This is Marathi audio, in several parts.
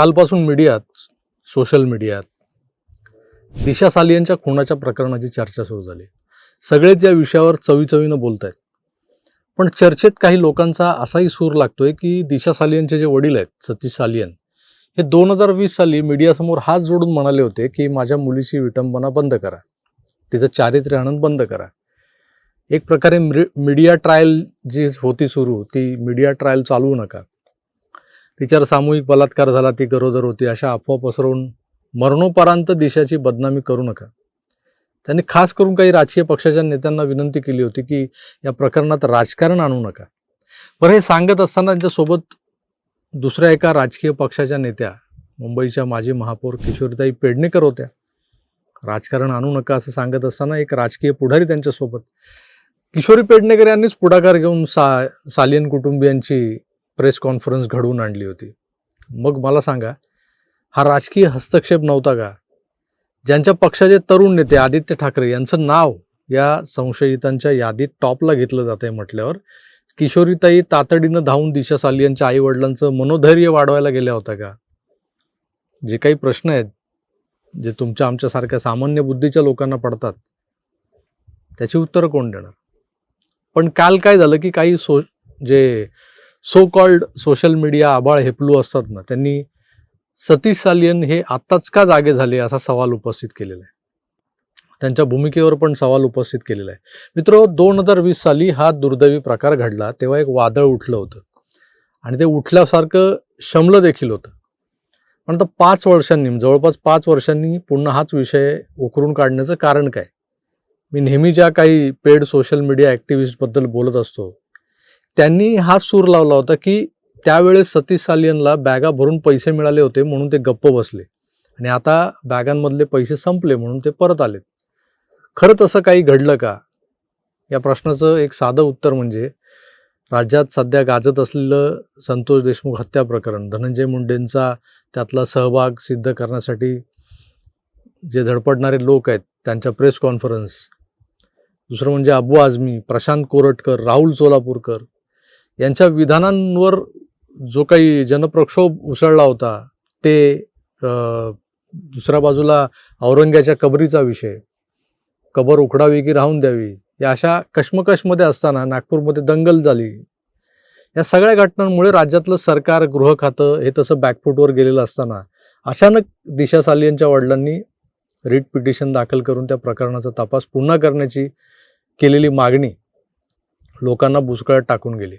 कालपासून मीडियात सोशल मीडियात दिशा सालियनच्या खुनाच्या प्रकरणाची चर्चा सुरू झाली. सगळेच या विषयावर चवीचवीनं बोलत आहेत पण चर्चेत काही लोकांचा असाही सूर लागतोय की दिशा सालियनचे जे वडील आहेत सतीश सालियन हे दोन हजार वीस साली मीडियासमोर हात जोडून म्हणाले होते की माझ्या मुलीची विटंबना बंद करा. तिचं चारित्र्य हनन बंद करा. एक प्रकारे मीडिया ट्रायल जी होती सुरू ती मीडिया ट्रायल चालवू नका. तिच्यावर सामूहिक बलात्कार झाला ती गरोदर होती. अशा अफवा पसरवून मरणोपरांत देशाची बदनामी करू नका. त्यांनी खास करून काही राजकीय पक्षाच्या नेत्यांना विनंती केली होती की या प्रकरणात राजकारण आणू नका. बरं हे सांगत असताना त्यांच्यासोबत दुसऱ्या एका राजकीय पक्षाच्या नेत्या मुंबईच्या माजी महापौर किशोरीताई पेडणेकर होत्या. राजकारण आणू नका असं सांगत असताना एक राजकीय पुढारी त्यांच्यासोबत किशोरी पेडणेकर यांनीच पुढाकार घेऊन सा सालियन कुटुंबियांची प्रेस कॉन्फरन्स घडवून आणली होती. मग मला सांगा हा राजकीय हस्तक्षेप नव्हता का? ज्यांच्या पक्षाचे तरुण नेते आदित्य ठाकरे यांचं नाव या संशयितांच्या यादीत टॉपला घेतलं जात आहे म्हटल्यावर किशोरीताई तातडीनं धावून दिशा साली आई वडिलांचं मनोधैर्य वाढवायला गेल्या होत्या का? जे काही प्रश्न आहेत जे तुमच्या आमच्यासारख्या सामान्य बुद्धीच्या लोकांना पडतात त्याची उत्तरं कोण देणार? पण काल काय झालं की काही सो जे सो कॉल्ड सोशल मीडिया आबाळ हेपलू असतात ना त्यांनी सतीश सालियन हे आत्ताच का जागे झाले असा सवाल उपस्थित केलेला आहे. त्यांच्या भूमिकेवर पण सवाल उपस्थित केलेला आहे. मित्र दोन हजार वीस साली हा दुर्दैवी प्रकार घडला तेव्हा एक वादळ उठलं होतं. आणि ते उठल्यासारखं शमलं देखील होतं. पण आता पाच वर्षांनी जवळपास पाच वर्षांनी पुन्हा हाच विषय उकरून काढण्याचं कारण काय? मी नेहमी ज्या काही पेड सोशल मीडिया ॲक्टिव्हिस्टबद्दल बोलत असतो त्यांनी हा सूर लावला होता की त्यावेळेस सतीश सालियनला बॅगा भरून पैसे मिळाले होते म्हणून ते गप्प बसले. आणि आता बॅगांमधले पैसे संपले म्हणून ते परत आलेत. खरं तसं काही घडलं का? या प्रश्नाचं एक साधं उत्तर म्हणजे राज्यात सध्या गाजत असलेलं संतोष देशमुख हत्या प्रकरण धनंजय मुंडेंचा त्यातला सहभाग सिद्ध करण्यासाठी जे धडपडणारे लोक आहेत त्यांच्या प्रेस कॉन्फरन्स. दुसरं म्हणजे अबू आझमी प्रशांत कोरटकर राहुल सोलापूरकर यांच्या विधानांवर जो काही जनप्रक्षोभ उसळला होता ते दुसऱ्या बाजूला औरंग्याच्या कबरीचा विषय कबर उखडावी की राहून द्यावी या अशा कश्मकशमध्ये असताना नागपूरमध्ये दंगल झाली. या सगळ्या घटनांमुळे राज्यातलं सरकार गृह खातं हे तसं बॅकफूटवर गेलेलं असताना अचानक दिशा यांच्या वडिलांनी रिट पिटिशन दाखल करून त्या प्रकरणाचा तपास पुन्हा करण्याची केलेली मागणी लोकांना बुचकळ्यात टाकून गेली.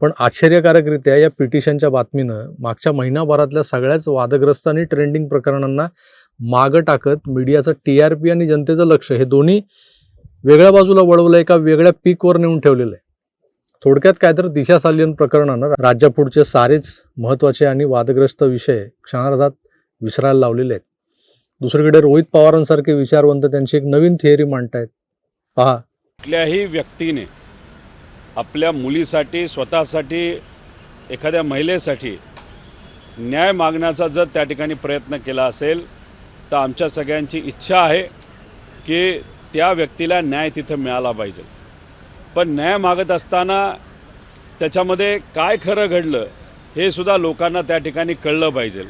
पण आश्चर्यकारकरित्या या पिटिशनच्या बातमीनं मागच्या महिनाभरातल्या सगळ्याच वादग्रस्त आणि ट्रेंडिंग प्रकरणांना मागं टाकत मीडियाचं टी आर पी आणि जनतेचं लक्ष हे दोन्ही वेगळ्या बाजूला वळवलं एका वेगळ्या पीकवर नेऊन ठेवलेलं आहे. थोडक्यात काय तर दिशा सालियन प्रकरणानं. राज्यापुढचे सारेच महत्त्वाचे आणि वादग्रस्त विषय क्षणार्धात विसरायला लावलेले आहेत. दुसरीकडे रोहित पवारांसारखे विचारवंत त्यांची एक नवीन थिअरी मांडतायत. पहा. कुठल्याही व्यक्तीने आपल्या मुलीसाठी स्वतःसाठी एखाद्या महिलेसाठी न्याय मागण्याचा जर त्या ठिकाणी प्रयत्न केला असेल तर आमच्या सगळ्यांची इच्छा आहे की त्या व्यक्तीला न्याय तिथं मिळाला पाहिजे. पण न्याय मागत असताना त्याच्यामध्ये काय खरं घडलं हे सुद्धा लोकांना त्या ठिकाणी कळलं पाहिजे.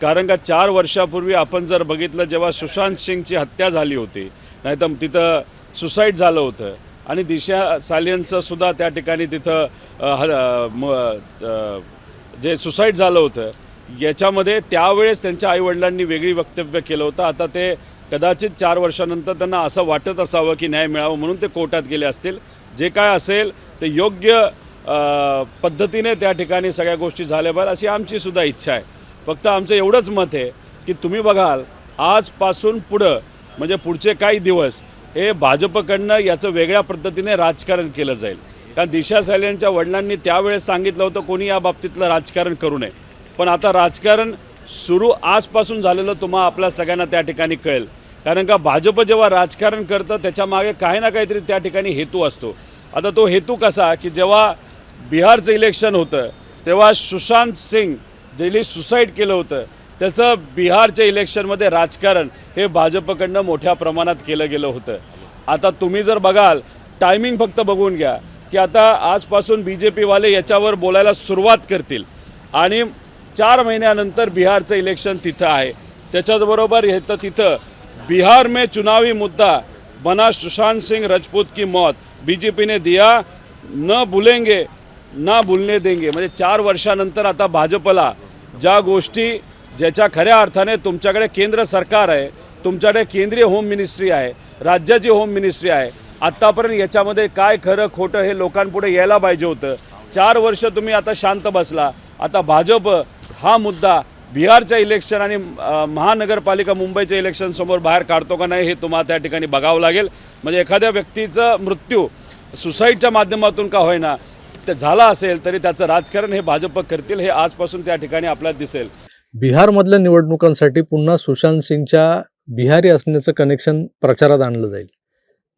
कारण का चार वर्षापूर्वी आपण जर बघितलं जेव्हा सुशांत सिंगची हत्या झाली होती नाहीतर तिथं सुसाईड झालं होतं आणि दिशा सालियनचं सुद्धा त्या ठिकाणी तिथं ह- जे सुसाईड झालं होतं याच्यामध्ये त्यावेळेस त्यांच्या आईवडिलांनी वेगळी वक्तव्य केलं होतं. आता ते कदाचित चार वर्षानंतर त्यांना असं वाटत असावं की न्याय मिळावं म्हणून ते कोर्टात गेले असतील. जे काय असेल ते योग्य पद्धतीने त्या ठिकाणी सगळ्या गोष्टी झाल्या पाहिजे अशी आमची सुद्धा इच्छा आहे. फक्त आमचं एवढंच मत आहे की तुम्ही बघाल आजपासून पुढं म्हणजे पुढचे काही दिवस हे भाजपकडनं याचं वेगळ्या पद्धतीने राजकारण केलं जाईल. कारण दिशा सैल्यांच्या वडिलांनी त्यावेळेस सांगितलं होतं कोणी या बाबतीतलं राजकारण करू नये. पण आता राजकारण सुरू आजपासून झालेलं तुम्हा आपल्या सगळ्यांना त्या ठिकाणी कळेल. कारण का भाजप जेव्हा राजकारण करतं त्याच्यामागे काही ना काहीतरी त्या ठिकाणी हेतू असतो. आता तो हेतू कसा की जेव्हा बिहारचं इलेक्शन होतं तेव्हा सुशांत सिंग ज्यांनी सुसाईड केलं होतं त्याचं बिहारच्या इलेक्शनमध्ये राजकारण हे भाजपकडनं मोठ्या प्रमाणात केलं गेलं होतं. आता तुम्ही जर बघाल टायमिंग फक्त बघून घ्या की आता आजपासून बी जे पीवाले याच्यावर बोलायला सुरुवात करतील. आणि चार महिन्यानंतर बिहारचं इलेक्शन तिथं आहे. त्याच्याचबरोबर हे तर तिथं बिहार में चुनावी मुद्दा बना सुशांत सिंह राजपूत की मौत बीजेपी ने दिया न भुलेंगे ना भूलने देंगे. म्हणजे चार वर्षानंतर आता भाजपला ज्या गोष्टी ज्याच्या खऱ्या अर्थाने तुमच्याकडे केंद्र सरकार आहे तुमच्याकडे केंद्रीय होम मिनिस्ट्री आहे राज्याची होम मिनिस्ट्री आहे. आत्तापर्यंत याच्यामध्ये काय खरं खोटं हे लोकांपुढे यायला पाहिजे होतं? चार वर्ष तुम्ही आता शांत बसला. आता भाजप हा मुद्दा बिहारच्या इलेक्शन आणि महानगरपालिका मुंबईच्या इलेक्शन समोर बाहेर काढतो का नाही हे तुम्हाला त्या ठिकाणी बघावं लागेल. म्हणजे एखाद्या व्यक्तीचा मृत्यू सुसाईडच्या माध्यमातून का होईना ते झाला असेल तरी त्याचं राजकारण हे भाजप करतील हे आजपासून त्या ठिकाणी आपल्याला दिसेल. बिहारमधल्या निवडणुकांसाठी पुन्हा सुशांत सिंगच्या बिहारी असण्याचं कनेक्शन प्रचारात आणलं जाईल.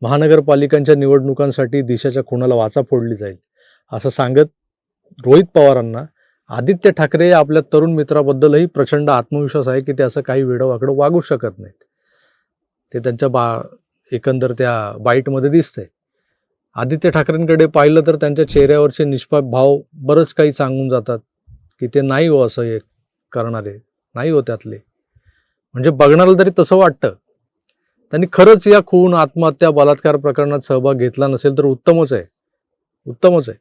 महानगरपालिकांच्या निवडणुकांसाठी दिशाच्या खुणाला वाचा फोडली जाईल असं सांगत रोहित पवारांना आदित्य ठाकरे या आपल्या तरुण मित्राबद्दलही प्रचंड आत्मविश्वास आहे की ते असं काही वेडवाकडं वागू शकत नाहीत. ते त्यांच्या बा एकंदर त्या बाईटमध्ये दिसतंय. आदित्य ठाकरेंकडे पाहिलं तर त्यांच्या चेहऱ्यावरचे निष्पाप भाव बरंच काही सांगून जातात की ते नाही हो असं एक करणारे नाही हो त्यातले. म्हणजे बघणाऱ्याला तरी तसं वाटतं. त्यांनी खरंच या खून आत्महत्या बलात्कार प्रकरणात सहभाग घेतला नसेल तर उत्तमच आहे. उत्तमच आहे.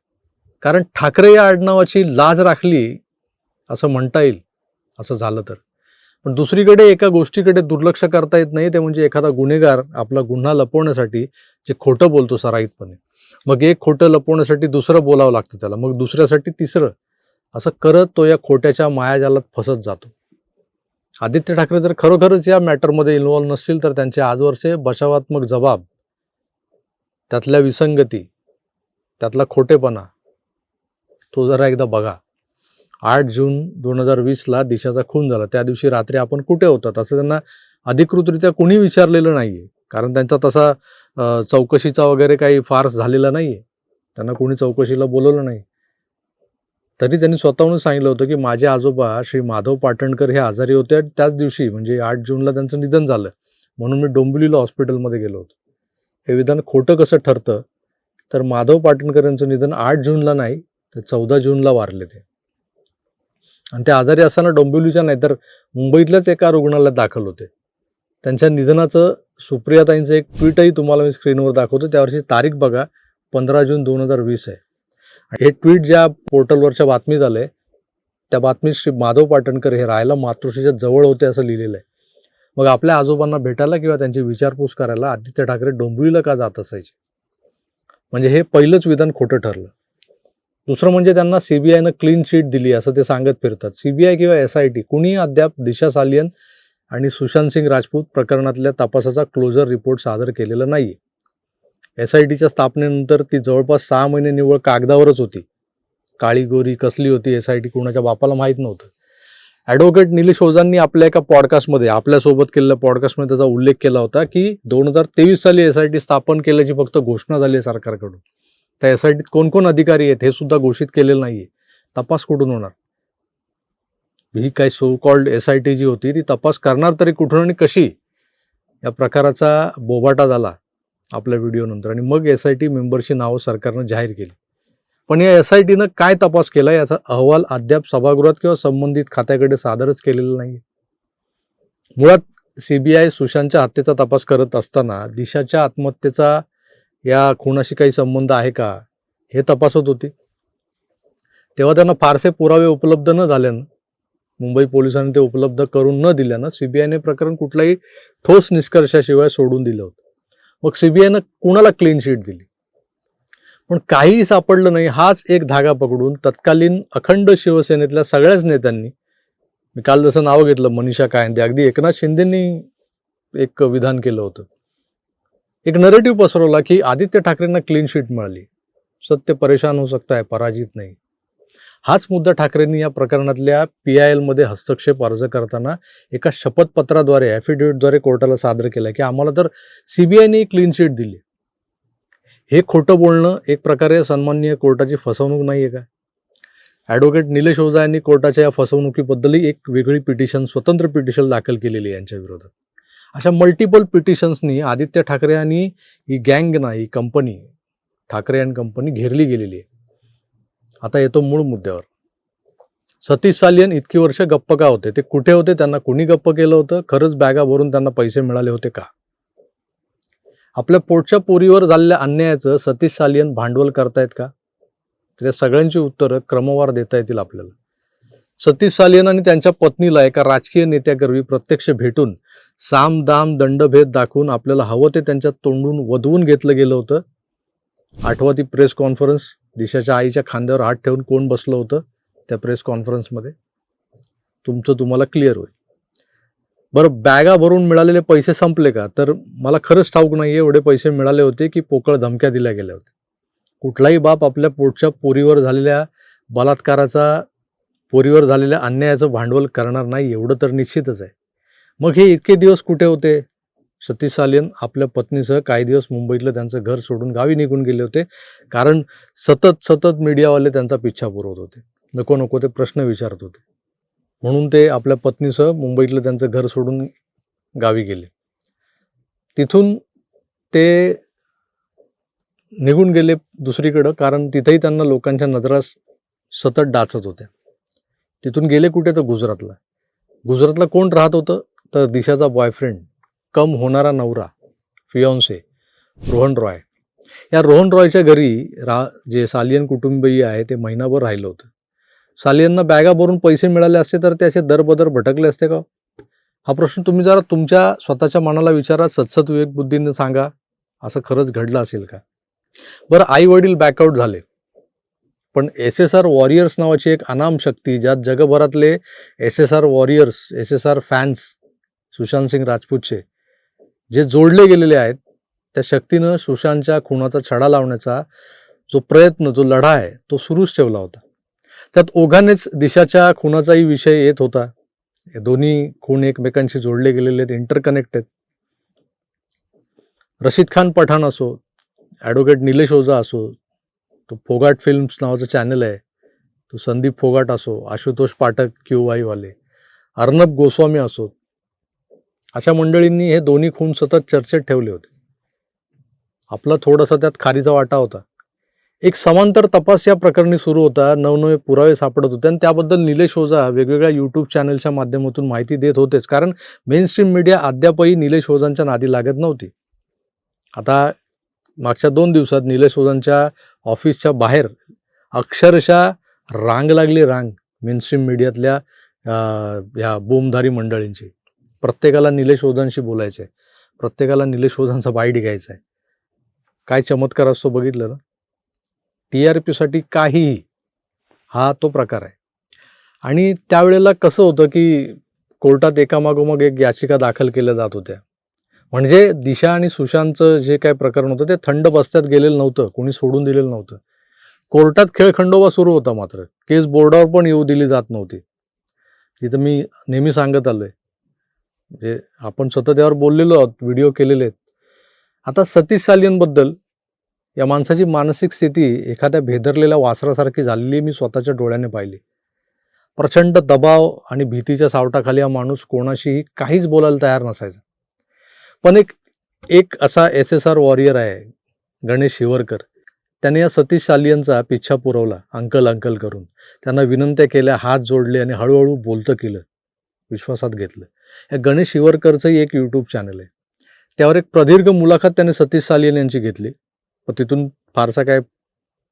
कारण ठाकरे या आडनावाची लाज राखली असं म्हणता येईल असं झालं तर. पण दुसरीकडे एका गोष्टीकडे दुर्लक्ष करता येत नाही ते म्हणजे एखादा गुन्हेगार आपला गुन्हा लपवण्यासाठी जे खोटं बोलतो सराईतपणे. मग एक खोटं लपवण्यासाठी दुसरं बोलावं लागतं त्याला मग दुसऱ्यासाठी तिसरं. असं करत तो या खोट्याच्या मायाजालात फसत जातो. आदित्य ठाकरे जर खरोखरच या मॅटरमध्ये इन्व्हॉल्व नसतील तर त्यांचे आजवरचे बचावात्मक जबाब त्यातल्या विसंगती त्यातला खोटेपणा तो जरा एकदा बघा. आठ जून दोन हजार वीसला दिशाचा खून झाला. त्या दिवशी रात्री आपण कुठे होतात असं त्यांना अधिकृतरित्या कुणी विचारलेलं नाही आहे कारण त्यांचा तसा चौकशीचा वगैरे काही फार्स झालेला नाही आहे त्यांना कोणी चौकशीला बोलवलं नाही. तरी त्यांनी स्वतःहून सांगितलं होतं की माझे आजोबा श्री माधव पाटणकर हे आजारी होते आणि त्याच दिवशी म्हणजे आठ जूनला त्यांचं निधन झालं. म्हणून मी डोंबिवलीला हॉस्पिटलमध्ये गेलो होतो. हे विधान खोटं कसं ठरतं? तर माधव पाटणकर यांचं निधन आठ जूनला नाही तर चौदा जूनला वारले ते. आणि ते आजारी असताना डोंबिवलीच्या नाही तर मुंबईतल्याच एका रुग्णालयात दाखल होते. त्यांच्या निधनाचं सुप्रियाताईंचं एक ट्विटही तुम्हाला मी स्क्रीनवर दाखवतो. त्यावरची तारीख बघा पंधरा जून दोन हजार वीस आहे. हे ट्विट ज्या पोर्टलवरच्या बातमीत झालंय त्या बातमीत श्री माधव पाटणकर हे राहायला मातृश्रीच्या जवळ होते असं लिहिलेलं आहे. मग आपल्या आजोबांना भेटायला किंवा त्यांची विचारपूस करायला आदित्य ठाकरे डोंबिवलीला का जात असायचे? म्हणजे हे पहिलंच विधान खोटं ठरलं. दुसरं म्हणजे त्यांना सीबीआयनं क्लीन शीट दिली असं ते सांगत फिरतात. सीबीआय किंवा एस आय टी कुणी अद्याप दिशा सालियन आणि सुशांत सिंग राजपूत प्रकरणातल्या तपासाचा क्लोजर रिपोर्ट सादर केलेला नाही एस आय टीच्या स्थापनेनंतर ती जवळपास सहा महिने निव्वळ कागदावरच होती. काळी गोरी कसली होती एस आय टी कुणाच्या बापाला माहीत नव्हतं. ॲडव्होकेट निलेश ओझांनी आपल्या एका पॉडकास्टमध्ये आपल्यासोबत केलेल्या पॉडकास्टमध्ये त्याचा उल्लेख केला होता की दोन हजार तेवीस साली एस आय टी स्थापन केल्याची फक्त घोषणा झाली आहे सरकारकडून. त्या एस आय टीत कोण कोण अधिकारी आहेत हे सुद्धा घोषित केलेलं नाही आहे तपास कुठून होणार? ही काही so called S I T जी होती ती तपास करणार तरी कुठून आणि कशी? या प्रकाराचा बोबाटा झाला. आपल्या व्हिडिओनंतर आणि मग एस आय टी मेंबरची नावं सरकारनं जाहीर केली. पण या एस आय टीनं काय तपास केला याचा अहवाल अद्याप सभागृहात किंवा संबंधित खात्याकडे सादरच केलेला नाही मुळात सीबीआय सुशांतच्या हत्येचा तपास करत असताना दिशाच्या आत्महत्येचा या खुनाशी काही संबंध आहे का? हे तपासत होती. तेव्हा त्यांना फारसे पुरावे उपलब्ध न झाल्यानं मुंबई पोलिसांनी ते उपलब्ध करून न दिल्यानं सीबीआयने प्रकरण कुठलाही ठोस निष्कर्षाशिवाय सोडून दिलं होतं. मग सीबीआयनं कुणाला क्लीन शीट दिली? पण काहीही सापडलं नाही हाच एक धागा पकडून तत्कालीन अखंड शिवसेनेतल्या सगळ्याच नेत्यांनी मी काल जसं नावं घेतलं मनीषा कायंदे अगदी एकनाथ शिंदेंनी एक विधान केलं होतं. एक नरेटिव्ह पसरवला की आदित्य ठाकरेंना क्लीन शीट मिळाली. सत्य परेशान होऊ सकता है पराजित नाही. हाच मुद्दा ठाकरेंनी या प्रकरणातल्या पी आय एलमध्ये हस्तक्षेप अर्ज करताना एका शपथपत्राद्वारे ॲफिडेव्हिटद्वारे कोर्टाला सादर केला की आम्हाला तर सीबीआयने क्लीन शीट दिली. हे खोटं बोलणं एक प्रकारे सन्माननीय कोर्टाची फसवणूक नाही आहे का? ॲडव्होकेट निलेश ओझा यांनी कोर्टाच्या या फसवणुकीबद्दलही एक वेगळी पिटिशन स्वतंत्र पिटिशन दाखल केलेली आहे यांच्या विरोधात. अशा मल्टिपल पिटिशन्सनी आदित्य ठाकरे यांनी ही गँग ना ही कंपनी ठाकरे अँड कंपनी घेरली गेलेली आहे. आता येतो मूळ मुद्द्यावर. सतीश सालियन इतकी वर्ष गप्प का होते? ते कुठे होते? त्यांना कुणी गप्प केलं होतं? खरंच बॅगा भरून त्यांना पैसे मिळाले होते का? आपल्या पोटच्या पोरीवर झालेल्या अन्यायाचं सतीश सालियन भांडवल करतायत का? तर या सगळ्यांची उत्तरं क्रमवार देता येतील आपल्याला. सतीश सालियन आणि त्यांच्या पत्नीला एका राजकीय नेत्याकरवी प्रत्यक्ष भेटून साम दाम दंडभेद दाखवून आपल्याला हवं ते त्यांच्या तोंडून वधवून घेतलं गेलं होतं. आठवा ती प्रेस कॉन्फरन्स. दिशाच्या आईच्या खांद्यावर हात ठेवून कोण बसलं होतं त्या प्रेस कॉन्फरन्समध्ये तुमचं तुम्हाला क्लिअर होईल. बरं बॅगा भरून मिळालेले पैसे संपले का? तर मला खरंच ठाऊक नाही एवढे पैसे मिळाले होते की पोकळ धमक्या दिल्या गेल्या होत्या. कुठलाही बाप आपल्या पोटच्या पोरीवर झालेल्या बलात्काराचा पोरीवर झालेल्या अन्यायाचं भांडवल करणार नाही एवढं तर निश्चितच आहे. मग हे इतके दिवस कुठे होते? सतीश सालियन आपल्या पत्नीसह काही दिवस मुंबईतलं त्यांचं घर सोडून गावी निघून गेले होते. कारण सतत सतत मीडियावाले त्यांचा पिच्छा पुरवत होते. नको नको ते प्रश्न विचारत होते. म्हणून ते आपल्या पत्नीसह मुंबईतलं त्यांचं घर सोडून गावी गेले. तिथून ते निघून गेले दुसरीकडं कारण तिथेही त्यांना लोकांच्या नजरास सतत डाचत होत्या. तिथून गेले कुठे? तर गुजरातला. गुजरातला कोण राहत होतं? तर दिशाचा बॉयफ्रेंड कम होणारा नवरा फियॉन्से रोहन रॉय. या रोहन रॉयच्या घरी रा जे सालियन कुटुंबीय आहे ते महिनाभर राहिलं होतं. सालियनना बॅगा भरून पैसे मिळाले असते तर ते असे दरबदर भटकले असते का हो? हा? प्रश्न तुम्ही जरा तुमच्या स्वतःच्या मनाला विचारा सत्सत विवेकबुद्धीनं सांगा असं खरंच घडलं असेल का? बरं आई वडील बॅकआउट झाले. पण एस एस आर वॉरियर्स नावाची एक अनाम शक्ती ज्यात जगभरातले S S R warriors S S R fans Sushant Singh राजपूतचे जे जोडले गेलेले आहेत त्या शक्तीनं सुशांतच्या खुनाचा छडा लावण्याचा जो प्रयत्न जो लढा आहे तो सुरूच ठेवला होता. त्यात ओघानेच दिशाच्या खुनाचाही विषय येत होता. हे दोन्ही खून एकमेकांशी जोडले गेलेले आहेत इंटरकनेक्ट आहेत रशीद खान पठाण असो ॲडव्होकेट निलेश ओझा असो तो फोगाट फिल्म्स नावाचं चॅनल आहे तो संदीप फोगाट असो आशुतोष पाठक क्यू वाईवाले अर्णब गोस्वामी असो अशा मंडळींनी हे दोन्ही खून सतत चर्चेत ठेवले होते. आपला थोडासा त्यात खारीचा वाटा होता. एक समांतर तपास या प्रकरणी सुरू होता नवनवे पुरावे सापडत होते आणि त्याबद्दल निलेश ओझा वेगवेगळ्या यूट्यूब चॅनलच्या माध्यमातून माहिती देत होतेच. कारण मेन स्ट्रीम मीडिया अद्यापही निलेश ओझांच्या नादी लागत नव्हती. आता मागच्या दोन दिवसात निलेश ओझांच्या ऑफिसच्या बाहेर अक्षरशः रांग लागली रांग मेनस्ट्रीम मीडियातल्या ह्या बोमधारी मंडळींची. प्रत्येकाला निलेश ओझांशी बोलायचं आहे प्रत्येकाला निलेश ओझांचा बाईट घ्यायचा आहे काय चमत्कार असतो बघितलं ना? टी आर पीसाठी काहीही हा तो प्रकार आहे. आणि त्यावेळेला कसं होतं की कोर्टात एकामागोमाग एक याचिका दाखल केल्या जात होत्या. म्हणजे दिशा आणि सुशांतचं जे काय प्रकरण होतं ते थंड बस्त्यात गेलेलं नव्हतं. कोणी सोडून दिलेलं नव्हतं. कोर्टात खेळखंडोबा सुरू होता मात्र. केस बोर्डावर पण येऊ दिली जात नव्हती. तिथं मी नेहमी सांगत आलो आहे म्हणजे आपण स्वतः यावर बोललेलो आहोत व्हिडिओ केलेले आहेत. आता सतीश सालियनबद्दल या माणसाची मानसिक स्थिती एखाद्या भेदरलेल्या वासरासारखी झालेली मी स्वतःच्या डोळ्याने पाहिली. प्रचंड दबाव आणि भीतीच्या सावटाखाली हा माणूस कोणाशीही काहीच बोलायला तयार नसायचा. पण एक एक असा एस एस आर वॉरियर आहे गणेश शिवरकर त्याने या सतीश सालियनचा पिच्छा पुरवला अंकल अंकल करून. त्यांना विनंत्या केल्या हात जोडले आणि हळूहळू बोलतं केलं विश्वासात घेतलं. या गणेश शिवरकरचंही एक यूट्यूब चॅनल आहे. त्यावर एक प्रदीर्घ मुलाखत त्याने सतीश सालियन यांची घेतली. व तिथून फारसा काय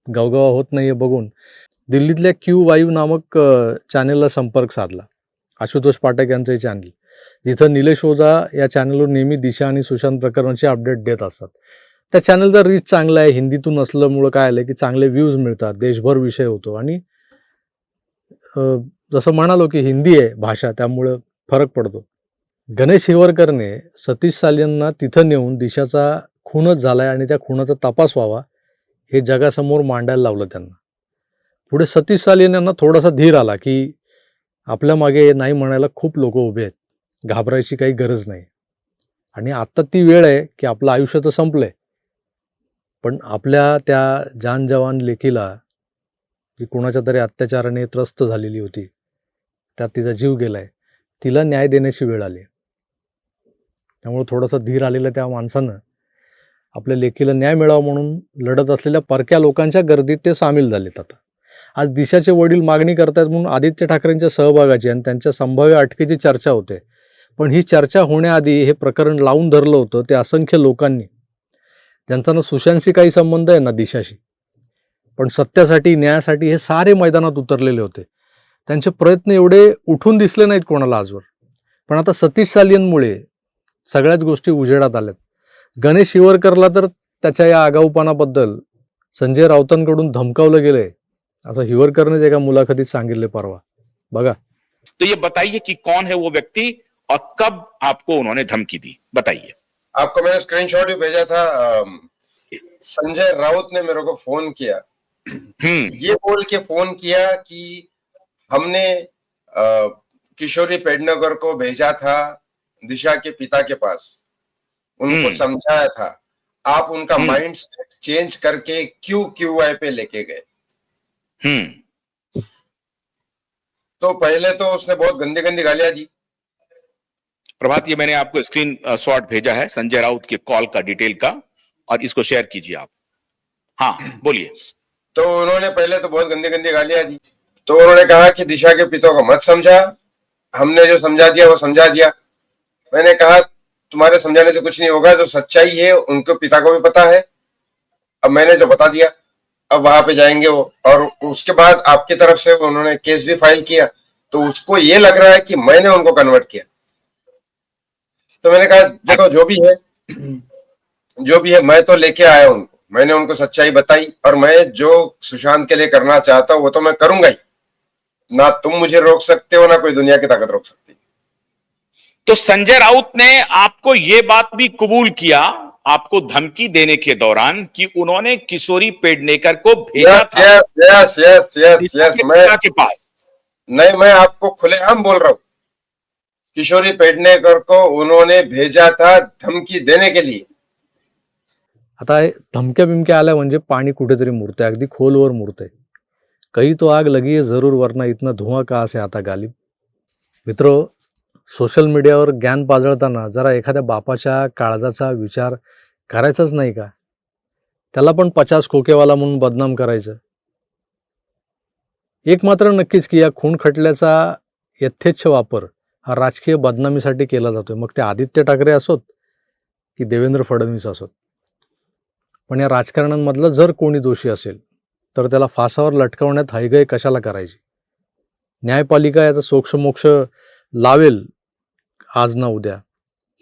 गावगावा होत नाही आहे बघून दिल्लीतल्या क्यू वायू नामक चॅनेलला संपर्क साधला. आशुतोष पाठक यांचंही चॅनल जिथं निलेश ओझा या चॅनलवर नेहमी दिशा आणि सुशांत प्रकरणाचे अपडेट देत असतात. त्या चॅनलचा रीच चांगला आहे. हिंदीतून असल्यामुळं काय आलं की चांगले व्ह्यूज मिळतात. देशभर विषय होतो. आणि जसं म्हणालो की हिंदी आहे भाषा त्यामुळं फरक पडतो. गणेश हिवरकरने सतीश सालियांना तिथं नेऊन दिशाचा खूनच झाला आहे आणि त्या खुनाचा तपास व्हावा हे जगासमोर मांडायला लावलं त्यांना. पुढे सतीश सालियन यांना थोडासा धीर आला की आपल्या मागे नाही म्हणायला खूप लोक उभे आहेत. घाबरायची काही गरज नाही. आणि आत्ता ती वेळ आहे की आपलं आयुष्य तर संपलं आहे पण आपल्या त्या जान जवान लेकीला जी कोणाच्या तरी अत्याचाराने त्रस्त झालेली होती त्यात तिचा जीव गेलाय. तिला न्याय देण्याची वेळ आली. त्यामुळे थोडासा धीर आलेला त्या माणसानं आपल्या लेकीला न्याय मिळावा म्हणून लढत असलेल्या परक्या लोकांच्या गर्दीत ते सामील झालेत आता. आज दिशाचे वडील मागणी करतायत म्हणून आदित्य ठाकरेंच्या सहभागाची आणि त्यांच्या संभाव्य अटकेची चर्चा होते. पण ही चर्चा होण्याआधी हे प्रकरण लावून धरलं होतं ते असंख्य लोकांनी. ज्यांचा ना सुशांतशी काही संबंध आहे ना दिशाशी. पण सत्यासाठी न्यायासाठी हे सारे मैदानात उतरलेले होते. त्यांचे प्रयत्न एवढे उठून दिसले नाहीत कोणाला आजवर. पण आता सतीश सालियनमुळे सगळ्याच गोष्टी उजेडात आल्यात. गणेश शिवरकरला तर त्याच्या या आगाऊपणाबद्दल संजय राऊतांकडून धमकावलं गेलंय. असं हिवरकरनेच एका मुलाखतीत सांगितले परवा. बघा. तो ये बताइए कि कौन है वो व्यक्ति और कब आपको उन्होंने धमकी दी? बताइए। आपको मैंने स्क्रीनशॉट भी भेजा था संजय राउत ने मेरे को फोन किया। हम्म। ये बोल के फोन किया कि हमने किशोरी पेडनगर को भेजा था दिशा के पिता के पास। उनको हम्म। समझाया था। आप उनका। माइंड सेट चेंज करके क्यू क्यू आई पे लेके गए। हम्म। तो पहले तो उसने बहुत गंदी गंदी गालियाँ दी। प्रभात ये मैंने आपको स्क्रीन शॉट भेजा है संजय राउत के कॉल का डिटेल का और इसको शेयर कीजिए आप। हाँ बोलिए। तो उन्होंने पहले तो बहुत गंदी गंदी गालियाँ दी। तो उन्होंने कहा कि दिशा के पिता को मत समझा। हमने जो समझा दिया, वो समझा दिया। मैंने कहा, तुम्हारे समझाने से कुछ नहीं होगा, जो सच्चाई है, उनके पिता को भी पता है। अब मैंने जो बता दिया, अब वहाँ पे जाएँगे वो। और उसके बाद आपकी तरफ़ से उन्होंने केस भी फ़ाइल किया। तो उसको ये लग रहा है कि मैंने उनको कन्वर्ट किया। तो मैंने कहा, देखो, जो भी है, जो भी है, मैं तो लेके आया उनको। मैंने उनको सच्चाई बताई और मैं जो सुशांत के लिए करना चाहता हूँ, वो तो मैं करूँगा ही। ना तुम मुझे रोक सकते हो ना कोई दुनिया की ताकत रोक सकती। तो संजय राउत ने आपको ये बात भी कबूल किया आपको धमकी देने के दौरान कि उन्होंने किशोरी पेडनेकर को भेजा यस था। यस यस यस यस मैं के पास। नहीं मैं आपको खुलेआम बोल रहा हूँ। किशोरी पेडनेकर को उन्होंने भेजा था धमकी देने के लिए। आता हे धमक्या बिमक्या आल्या म्हणजे पाणी कुठेतरी मुरतंय अगदी खोलवर मुरतंय. कही तो आग लगी है जरूर वरना इतना धुआं का असे आता गालिब? मित्र सोशल मीडियावर ज्ञान पाजळताना जरा एखाद्या बापाच्या काळजाचा विचार करायचाच नाही का? त्याला पण पचास खोकेवाला म्हणून बदनाम करायचं. एक मात्र नक्कीच की या खून खटल्याचा यथेच्छ वापर हा राजकीय बदनामीसाठी केला जातोय. मग ते आदित्य ठाकरे असोत की देवेंद्र फडणवीस असोत? पण या राजकारणांमधलं जर कोणी दोषी असेल तर त्याला फासावर लटकवण्यात हैगय कशाला करायची? न्यायपालिका याचा सोक्षमोक्ष लावेल आज ना उद्या.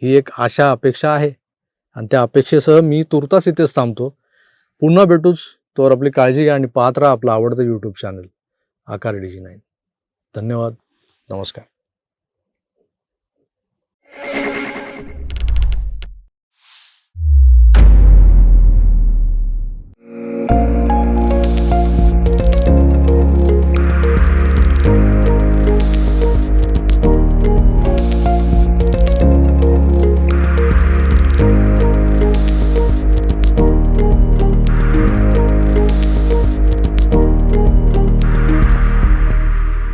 ही एक आशा अपेक्षा आहे. आणि त्या अपेक्षेसह मी तुर्तास इथेच थांबतो. पुन्हा भेटूच. तोवर आपली काळजी घ्या आणि पाहत राहा आपलं आवडतं YouTube channel Aakar D G nine. धन्यवाद. नमस्कार.